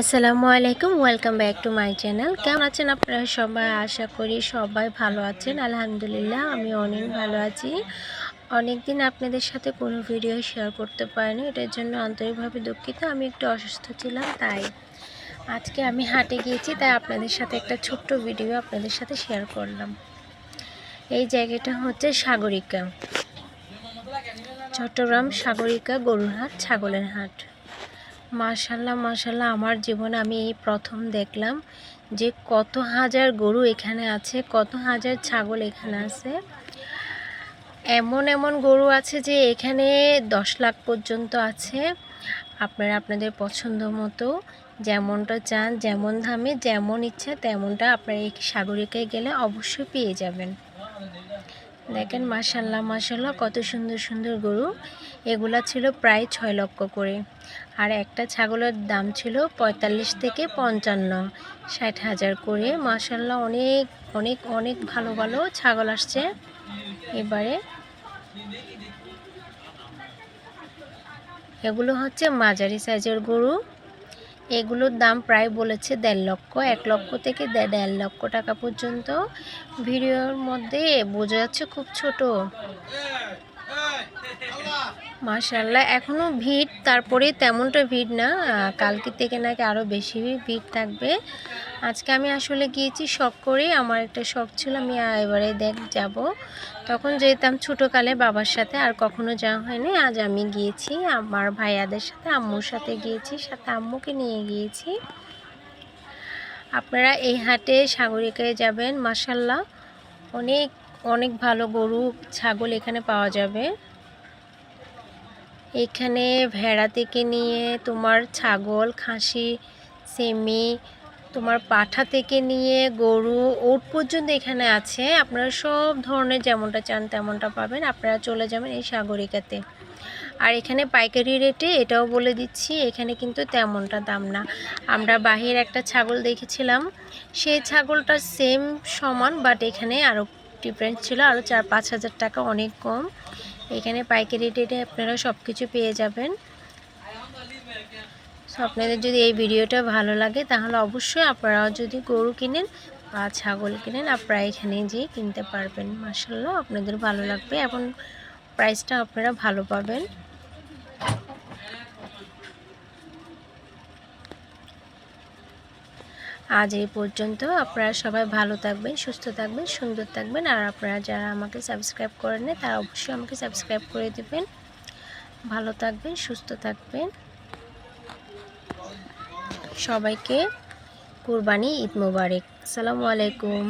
আসসালামু আলাইকুম, welcome back to my channel. কেমন আছেন আপনারা সবাই? আশা করি সবাই ভালো আছেন। আলহামদুলিল্লাহ, আমি অনেক ভালো আছি। অনেক দিন আপনাদের সাথে কোনো ভিডিও শেয়ার করতে পারিনি। এটার জন্য আন্তরিকভাবে দুঃখিত। আমি একটু অসুস্থ ছিলাম, তাই আজকে আমি হাটে গিয়েছি, তাই আপনাদের সাথে একটা ছোট্ট ভিডিও আপনাদের সাথে শেয়ার করলাম। এই জায়গাটা হচ্ছে সাগরিকা। চট্টগ্রাম সাগরিকা গরুর হাট, ছাগলের হাট। মাশাল্লাহ মাশাল্লাহ, আমার জীবনে আমি এই প্রথম দেখলাম যে কত হাজার গরু এখানে আছে, কত হাজার ছাগল এখানে আছে। এমন এমন গরু আছে যে এখানে দশ লাখ পর্যন্ত আছে। আপনারা আপনাদের পছন্দ মতো যেমনটা চান, যেমন দামে, যেমন ইচ্ছা তেমনটা আপনারা এই সাগরিকায় গেলে অবশ্যই পেয়ে যাবেন। দেখেন মাসাল্লাহ মাসাল্লাহ কত সুন্দর সুন্দর গরু। এগুলা ছিল প্রায় ছয় লক্ষ করে। আর একটা ছাগলের দাম ছিল পঁয়তাল্লিশ থেকে পঞ্চান্ন, ষাট হাজার করে। মাসাল্লাহ অনেক অনেক অনেক ভালো ভালো ছাগল আসছে। এবারে এগুলো হচ্ছে মাঝারি সাইজের গরু। এগুলোর দাম প্রায় বলেছে দেড় লক্ষ, এক লক্ষ থেকে দেড় লক্ষ টাকা পর্যন্ত। ভিডিওর মধ্যে বোঝা যাচ্ছে খুব ছোট। মাশাল্লাহ এখনও ভিড়, তারপরে তেমনটা ভিড় না কালকে থেকে নাকি আরও বেশি ভিড় থাকবে। আজকে আমি আসলে গিয়েছি শখ করে, আমার একটা শখ ছিল, আমি এবারে দেখ, যাব। তখন যেতাম ছোটোকালে বাবার সাথে, আর কখনো যাওয়া হয়নি, আজ আমি গিয়েছি, আমার ভাইয়াদের সাথে, আম্মুর সাথে গিয়েছি, সাথে আম্মুকে নিয়ে গিয়েছি। আপনারা এই হাটে সাগরিকায় যাবেন মাসাল্লাহ অনেক অনেক ভালো গরু, ছাগল এখানে পাওয়া যাবে। এখানে ভেড়া থেকে নিয়ে তোমার ছাগল, খাসি, সেমি, তোমার পাঠা থেকে নিয়ে গরু, ওট পর্যন্ত এখানে আছে। আপনারা সব ধরনের যেমনটা চান তেমনটা পাবেন। আপনারা চলে যাবেন এই সাগরিকাতে। আর এখানে পাইকারি রেটে এটাও বলে দিচ্ছি, এখানে কিন্তু তেমনটা দাম না। আমরা বাহির একটা ছাগল দেখেছিলাম, সেই ছাগলটা সেম সমান বাট এখানে আরও ডিফারেন্স ছিল আরও চার পাঁচ হাজার টাকা অনেক কম। এখানে পাইকারি রেটে আপনারা সব কিছু পেয়ে যাবেন। সো আপনাদের যদি এই ভিডিওটা ভালো লাগে, তাহলে অবশ্যই আপনারাও যদি গরু কিনেন বা ছাগল কিনেন, আপনারা এখানে যেয়ে কিনতে পারবেন। মার্শাল্লাহ আপনাদের ভালো লাগবে এখন প্রাইসটা আপনারা ভালো পাবেন। আজ এই পর্যন্ত। আপনারা সবাই ভালো থাকবেন, সুস্থ থাকবেন, সুন্দর থাকবেন। আর আপনারা যারা আমাকে সাবস্ক্রাইব করেন না তারা অবশ্যই আমাকে সাবস্ক্রাইব করে দেবেন। ভালো থাকবেন, সুস্থ থাকবেন। সবাইকে কুরবানি ঈদ মোবারক। আসসালামু আলাইকুম।